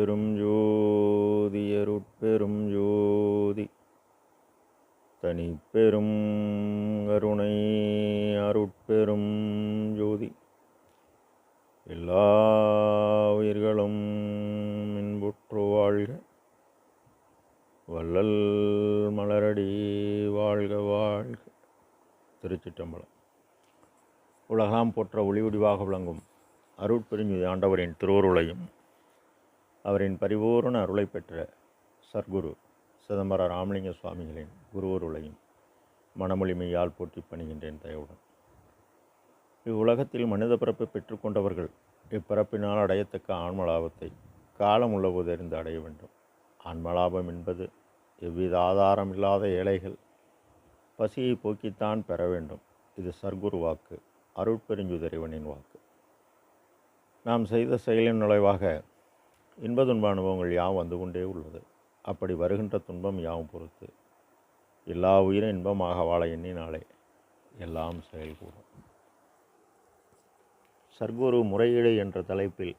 பெரும் ஜோதி அருட்பெரும் ஜோதி. தனிப்பெரும் கருணை அருட்பெரும் ஜோதி. எல்லா உயிர்களும் இன்புற்று வாழ்க. வள்ளல் மலரடி வாழ்க வாழ்க. திருச்சிட்டம்பலம். உலகாம் போற்ற ஒளிவடிவாக விளங்கும் அருட்பெருஞ்சுதி ஆண்டவரின் திருவருளையும் அவரின் பரிபூரண அருளை பெற்ற சர்க்குரு சிதம்பர ராமலிங்க சுவாமிகளின் குருவருளையும் மனமொழிமையால் போற்றி பணிகின்றேன் தயவுடன். இவ்வுலகத்தில் மனித பிறப்பை பெற்றுக்கொண்டவர்கள் இப்பிறப்பினால் அடையத்தக்க ஆன்மலாபத்தை காலம் உள்ளபோது அறிந்து அடைய வேண்டும். ஆன்மலாபம் என்பது எவ்வித ஆதாரம் இல்லாத ஏழைகள் பசியை போக்கித்தான் பெற வேண்டும். இது சர்க்குரு வாக்கு அருட்பெருஞ்சுதறிவனின் வாக்கு. நாம் செய்த செயலின் நுழைவாக இன்ப துன்ப அனுபவங்கள் யாவும் வந்து கொண்டே உள்ளது. அப்படி வருகின்ற துன்பம் யாவும் பொறுத்து. எல்லா உயிரும் இன்பமாக வாழ எண்ணினாலே எல்லாம் செயல்கூடும் சர்க்குரு முறையீடு என்ற தலைப்பில்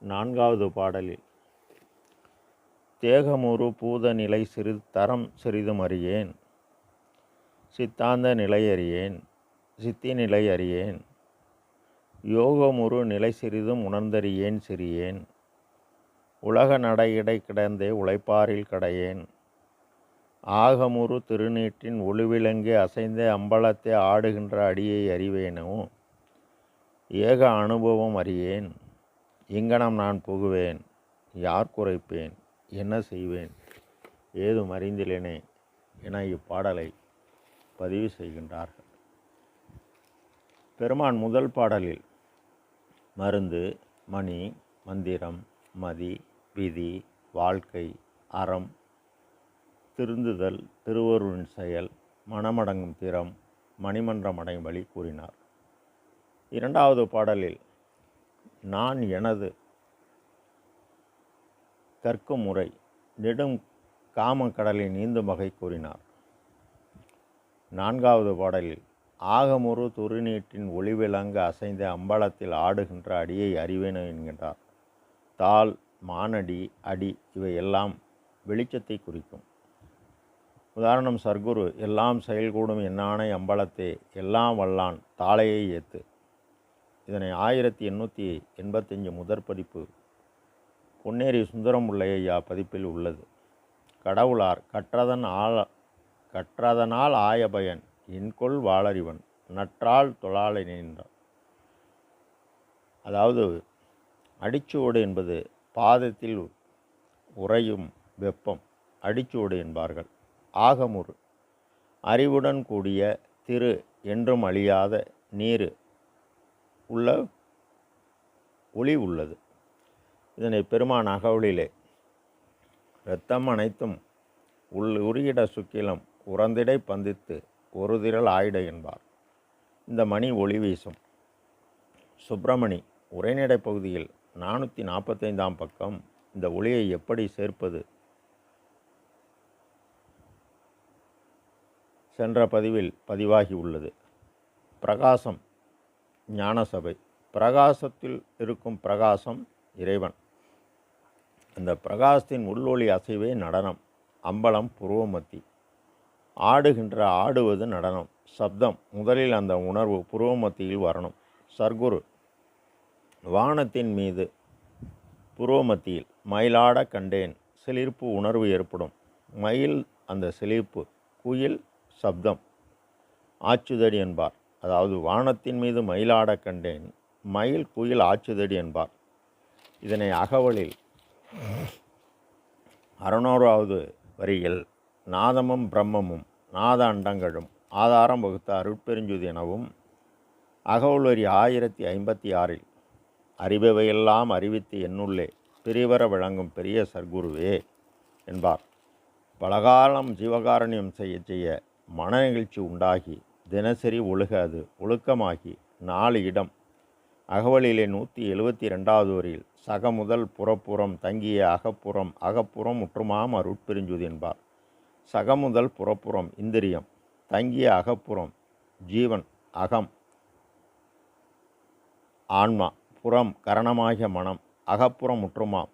நான்காவது பாடலில் தேகமுறு பூத நிலை சிறு தரம் சிறிதும் அறியேன். சித்தாந்த நிலை அறியேன். சித்தி நிலை அறியேன். யோகமுறு நிலை சிறிதும் உணர்ந்தறியேன் சிறியேன். உலக நடையிடை கிடந்தே உழைப்பாரில் கடையேன். ஆகமுறு திருநீட்டின் ஒளிவிலங்கே அசைந்த அம்பலத்தை ஆடுகின்ற அடியை அறிவேனோ? ஏக அனுபவம் அறியேன். இங்கனம் நான் புகுவேன். யார் குறைப்பேன்? என்ன செய்வேன்? ஏதும் அறிந்திலேனே என இப்பாடலை பதிவு செய்கின்றார்கள். பெருமான் முதல் பாடலில் மருந்து மணி மந்திரம் மதி விதி வாழ்க்கை அறம் திருந்துதல் திருவருளின் செயல் மனமடங்கும் திறம் மணிமன்றம் அடையும் வழி கூறினார். இரண்டாவது பாடலில் நான் எனது கற்கும் முறை நெடும் காமக்கடலின் நீந்தும் வகை கூறினார். நான்காவது பாடலில் ஆகமுறு துருநீட்டின் ஒளிவிலங்கு அசைந்த அம்பலத்தில் ஆடுகின்ற அடியை அறிவேன என்கின்றார். தாள் மானடி அடி இவை எல்லாம் வெளிச்சத்தை குறிக்கும். உதாரணம் சர்க்குரு எல்லாம் செயல்கூடும் என்னானை அம்பலத்தே எல்லாம் வல்லான் தாளையை ஏத்து. இதனை ஆயிரத்தி எண்ணூற்றி எண்பத்தஞ்சு முதற் பதிப்பு பொன்னேரி சுந்தரம் பதிப்பில் உள்ளது. கடவுளார் கற்றதன் ஆள கற்றதனால் ஆய பயன் இன்கொள் வாளறிவன் நற்றால் தொழாலை நின்றான் அதாவது அடிச்சுவோடு என்பது பாதத்தில் உறையும் வெப்பம் அடிச்சுவடு என்பார்கள். ஆகமுறு அறிவுடன் கூடிய திரு என்றும் அழியாத நீர் உள்ள ஒளி உள்ளது. இதனை பெருமான் அகவலிலே இரத்தம் அனைத்தும் உள் உருகிட சுக்கிலம் உறந்திடை பந்தித்து ஒரு திரள் ஆயிட என்பார். இந்த மணி ஒளி வீசும். சுப்பிரமணி உரைநடை பகுதியில் நானூற்றி நாற்பத்தைந்தாம் பக்கம் இந்த ஒளியை எப்படி சேர்ப்பது? சென்ற பதிவில் பதிவாகி உள்ளது. பிரகாசம் ஞானசபை. பிரகாசத்தில் இருக்கும் பிரகாசம் இறைவன். அந்த பிரகாசத்தின் உள்ளொளி அசைவே நடனம் அம்பலம் புருவமத்தி. ஆடுகின்ற ஆடுவது நடனம். சப்தம் முதலில் அந்த உணர்வு புருவமத்தியில் வரணும். சர்க்குரு வானத்தின் மீது புருவமத்தியில் மயிலாட கண்டேன். சிலிர்ப்பு உணர்வு ஏற்படும். மயில் அந்த சிலிர்ப்பு குயில் சப்தம். ஆச்சுதடி என்பார். அதாவது வானத்தின் மீது மயிலாட கண்டேன். மயில் குயில் ஆச்சுதடி என்பார். இதனை அகவலில் அறுநூறாவது வரியில் நாதமும் பிரம்மமும் நாத அண்டங்களும் ஆதாரம் வகுத்த அருட்பெருஞ்சுதி எனவும் அகவல் வரி ஆயிரத்தி ஐம்பத்தி ஆறில் அறிபவையெல்லாம் அறிவித்து என்னுள்ளே பிரிவர விளங்கும் பெரிய சர்க்குருவே என்பார். பலகாலம் ஜீவகாரண்யம் செய்ய செய்ய மன நிகழ்ச்சி உண்டாகி தினசரி ஒழுக அது ஒழுக்கமாகி நாலு இடம். அகவலிலே நூற்றி எழுபத்தி ரெண்டாவது வரையில் சக முதல் புறப்புறம் தங்கிய அகப்புறம் அகப்புறம் முற்றுமாம் அருட்பெருஞ்சுதி என்பார். சகமுதல் புறப்புறம் இந்திரியம் தங்கிய அகப்புறம் ஜீவன் அகம் ஆன்மா புறம் கரணமாகிய மனம் அகப்புறம் முற்றுமாம்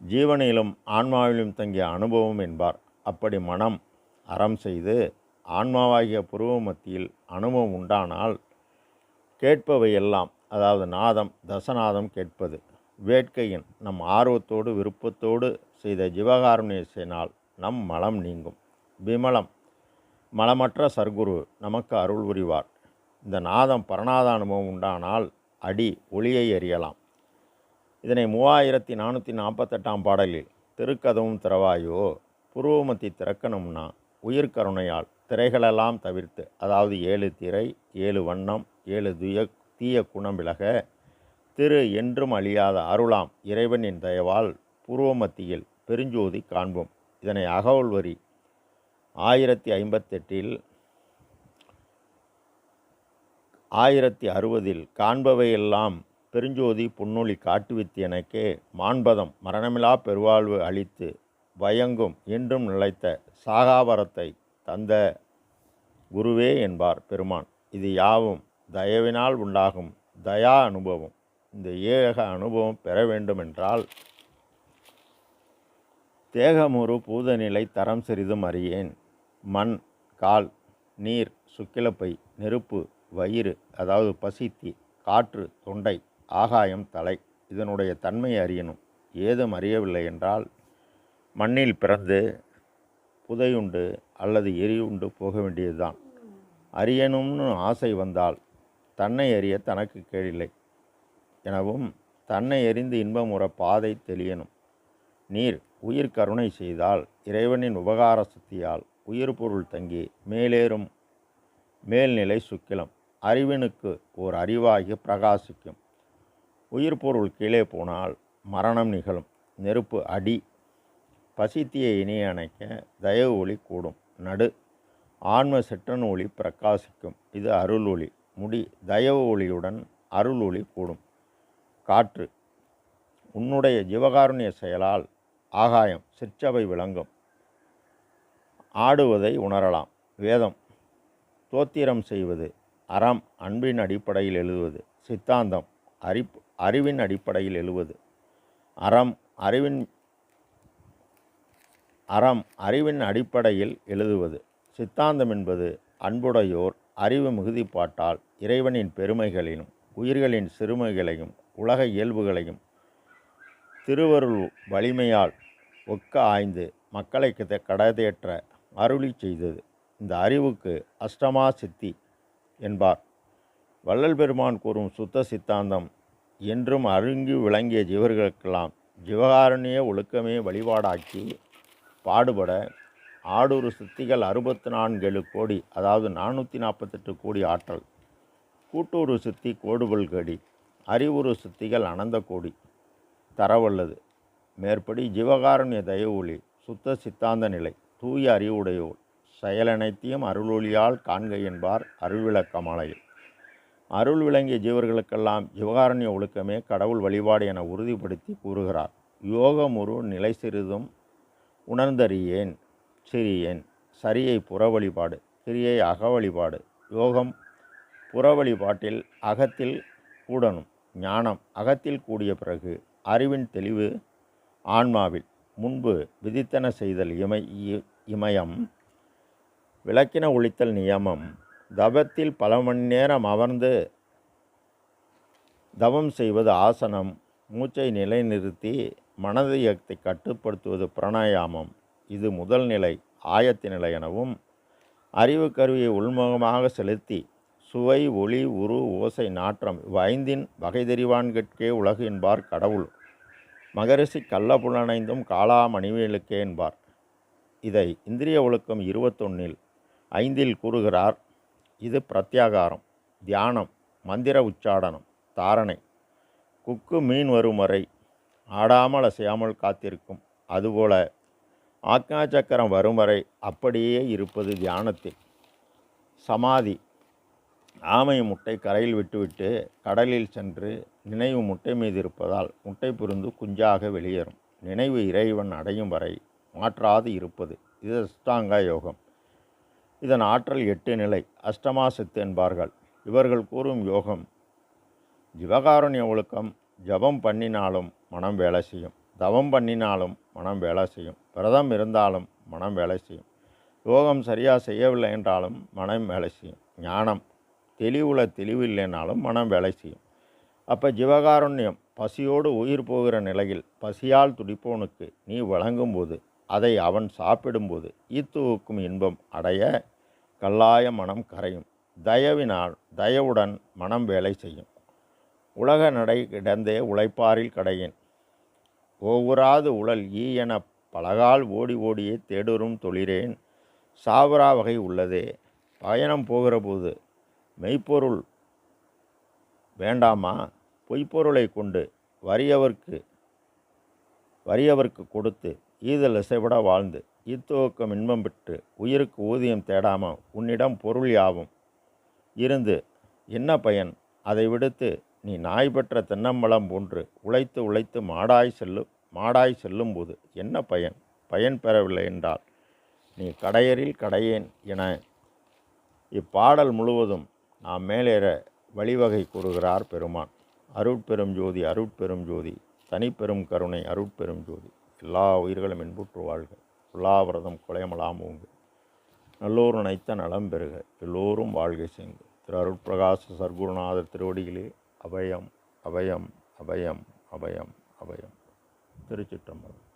ஜீவனிலும் ஆன்மாவிலும் தங்கிய அனுபவம் என்பார். அப்படி மனம் அறம் செய்து ஆன்மாவாகிய புருவ மத்தியில் அனுபவம் உண்டானால் கேட்பவை எல்லாம் அதாவது நாதம் தசநாதம் கேட்பது. வேட்கையின் நம் ஆர்வத்தோடு விருப்பத்தோடு செய்த ஜீவகாருண்யத்தினால் நம் மலம் நீங்கும். விமலம் மலமற்ற சர்க்குரு நமக்கு அருள் புரிவார். இந்த நாதம் பரணாத அனுபவம் உண்டானால் அடி ஒளியை எறியலாம். இதனை மூவாயிரத்தி நானூற்றி நாற்பத்தெட்டாம் பாடலில் திருக்கதவும் திறவாயோ புருவமத்தி திறக்கணும்னா உயிர்கருணையால் திரைகளெல்லாம் தவிர்த்து அதாவது ஏழு திரை ஏழு வண்ணம் ஏழு துய தீய குணம் விலக திரு என்றும் அழியாத அருளாம் இறைவனின் தயவால் பூர்வமத்தியில் பெருஞ்சோதி காண்போம். இதனை அகவல் வரி ஆயிரத்தி ஐம்பத்தெட்டில் ஆயிரத்தி அறுபதில் காண்பவையெல்லாம் பெருஞ்சோதி புன்னொழி காட்டுவித்து எனக்கே மாண்பதம் மரணமிலா பெருவாழ்வு அளித்து வயங்கும் இன்றும் நிலைத்த சாகாபரத்தை தந்த குருவே என்பார் பெருமான். இது யாவும் தயவினால் உண்டாகும் தயா அனுபவம். இந்த ஏக அனுபவம் பெற வேண்டுமென்றால் தேகமுறு பூதநிலை தரம் சிறிதும் அறியேன். மண் கால் நீர் சுக்கிலப்பை நெருப்பு வயிறு அதாவது பசித்தி காற்று தொண்டை ஆகாயம் தலை இதனுடைய தன்மை அறியணும். ஏதும் அறியவில்லை என்றால் மண்ணில் பிறந்து புதையுண்டு அல்லது எரியுண்டு போக வேண்டியதுதான். அறியணும்னு ஆசை வந்தால் தன்னை அறிய தனக்கு கேடில்லை. எனவும் தன்னை எறிந்து இன்பமுற பாதை தெளியணும். நீர் உயிர் கருணை செய்தால் இறைவனின் உபகார சக்தியால் உயிர் பொருள் தங்கி மேலேறும் மேல்நிலை சுக்கிலம். அறிவினுக்கு ஓர் அறிவாகி பிரகாசிக்கும். உயிர் பொருள் கீழே போனால் மரணம் நிகழும். நெருப்பு அடி. பசித்தியை இணைய அணைக்க தயவு ஒளி கூடும். நடு. ஆன்ம சிற்றன் ஒளி பிரகாசிக்கும். இது அருள் ஒளி. முடி. தயவு ஒளியுடன் அருள் ஒளி கூடும். காற்று. உன்னுடைய ஜீவகாருண்ய செயலால் ஆகாயம் சிற்றவை விளங்கும். ஆடுவதை உணரலாம். வேதம் தோத்திரம் செய்வது அறம் அன்பின் அடிப்படையில் எழுதுவது. சித்தாந்தம் அறி அறிவின் அடிப்படையில் எழுவது. அறம் அறிவின் அறம் அறிவின் அடிப்படையில் எழுதுவது. சித்தாந்தம் என்பது அன்புடையோர் அறிவு மிகுதிப்பாட்டால் இறைவனின் பெருமைகளையும் உயிர்களின் சிறுமைகளையும் உலக இயல்புகளையும் திருவருள் வலிமையால் ஒக்க ஆய்ந்து மக்களை கடதேற்ற அருளி செய்தது. இந்த அறிவுக்கு அஷ்டமா சித்தி என்பார். வள்ளல் பெருமான் கூறும் சுத்த சித்தாந்தம் என்றும் அருங்கி விளங்கிய ஜீவர்களுக்கெல்லாம் ஜீவகாரணிய ஒழுக்கமே வழிபாடாக்கி பாடுபட ஆடூறு சித்திகள் அறுபத்து நான்கேழு கோடி அதாவது நானூற்றி நாற்பத்தெட்டு கோடி ஆற்றல். கூட்டூறு சித்தி கோடுபல் கடி அறிவுறு சித்திகள் அனந்த கோடி. தரவல்லது. மேற்படி ஜீவகாருண்ய தயவொளி சுத்த சித்தாந்த நிலை தூய அறிவுடையோர் செயலனைத்தையும் அருளொளியால் காண்க என்பார் அருள்விளக்கமாலையில் அருள் விளங்கிய ஜீவர்களுக்கெல்லாம் ஜீவகாரண்ய ஒழுக்கமே கடவுள் வழிபாடு என உறுதிப்படுத்தி கூறுகிறார். யோகமுறு நிலை சிறிதும் உணர்ந்தறியேன் சிறியேன் சரியை புற வழிபாடு கிரியை அக வழிபாடு யோகம் புற வழிபாட்டில் அகத்தில் கூடணும் ஞானம் அகத்தில் கூடிய பிறகு அறிவின் தெளிவு ஆன்மாவில் முன்பு விதித்தன செய்தல் இமை இ- இமயம் விளக்கின ஒழித்தல் நியமம் தவத்தில் பல மணி நேரம் அமர்ந்து தவம் செய்வது ஆசனம் மூச்சை நிலைநிறுத்தி மனது இயக்கத்தை கட்டுப்படுத்துவது பிராணாயாமம். இது முதல் நிலை ஆயத்த நிலை எனவும் அறிவு கருவியை உள்முகமாக செலுத்தி சுவை ஒளி உரு ஓசை நாற்றம் இவ் ஐந்தின் வகை தெரிவான்கட்கே உலகு என்பார் கடவுள். மகரிஷி கள்ளப்புலனைந்தும் காலா மணிவேலுக்கே என்பார். இதை இந்திரிய ஒழுக்கம் இருபத்தொன்னில் ஐந்தில் கூறுகிறார். இது பிரத்யாகாரம் தியானம் மந்திர உச்சாடனம் தாரணை குக்கு மீன் வரும் வரை ஆடாமல் அசையாமல் காத்திருக்கும். அதுபோல ஆக்ஞா சக்கரம் வரும் வரை அப்படியே இருப்பது தியானத்தில். சமாதி ஆமை முட்டை கரையில் விட்டுவிட்டு கடலில் சென்று நினைவு முட்டை மீது இருப்பதால் முட்டை புரிந்து குஞ்சாக வெளியேறும். நினைவு இறைவன் அடையும் வரை மாற்றாது இருப்பது. இது அஷ்டாங்க யோகம். இதன் ஆற்றல் எட்டு நிலை. அஷ்டமா சித்து என்பார்கள். இவர்கள் கூறும் யோகம் ஜிவகாருண்ய ஒழுக்கம் ஜபம் பண்ணினாலும் மனம் வேலை செய்யும். தவம் பண்ணினாலும் மனம் வேலை செய்யும். விரதம் இருந்தாலும் மனம் வேலை செய்யும். யோகம் சரியாக செய்யவில்லை என்றாலும் மனம் வேலை செய்யும். ஞானம் தெளிவில் தெளிவு இல்லைனாலும் மனம் வேலை செய்யும். அப்போ ஜீவகாருண்யம் பசியோடு உயிர் போகிற நிலையில் பசியால் துடிப்பவனுக்கு நீ வழங்கும்போது அதை அவன் சாப்பிடும்போது ஈத்துவுக்கும் இன்பம் அடைய கல்லாய மனம் கரையும். தயவினால் தயவுடன் மனம் வேலை செய்யும். உலக நடை கிடந்தே உழைப்பாரில் கடையேன். ஒவ்வொராது உழல் ஈ என பலகால் ஓடி ஓடியே தேடுறும் தொழிறேன். சாவரா வகை உள்ளதே. பயணம் போகிறபோது மெய்ப்பொருள். வேண்டாமா? பொய்ப்பொருளை கொண்டு வறியவர்க்கு வறியவர்க்கு கொடுத்து ஈதல் இசைவிட வாழ்ந்து. இத்துவக்கம் இன்பம் பெற்று உயிருக்கு ஊதியம் தேடாமல் உன்னிடம் பொருள் யாவும்? இருந்து என்ன பயன்? அதை விடுத்து நீ நாய் பெற்ற தென்னம்பலம் போன்று உழைத்து உழைத்து மாடாய் செல்லும் மாடாய் செல்லும்போது என்ன பயன்? பயன் பெறவில்லை என்றால் நீ கடையரில் கடையேன் என இப்பாடல் முழுவதும் நாம் மேலேற வழிவகை கூறுகிறார் பெருமான். அருட்பெரும் ஜோதி அருட்பெரும் ஜோதி தனிப்பெரும் கருணை அருட்பெரும் ஜோதி. எல்லா உயிர்களும் இன்புற்று வாழ்க. உலாவிரதம் குலையமலாம் ஊங்கு. நல்லோர் நினைத்த நலம் பெறுக. எல்லோரும் வாழ்கை செய்து திரு அருட்பிரகாச சர்க்குருநாதர் திருவடிகளே அபயம் அபயம் அபயம் அபயம் அபயம். திருச்சிற்றம்பலம்.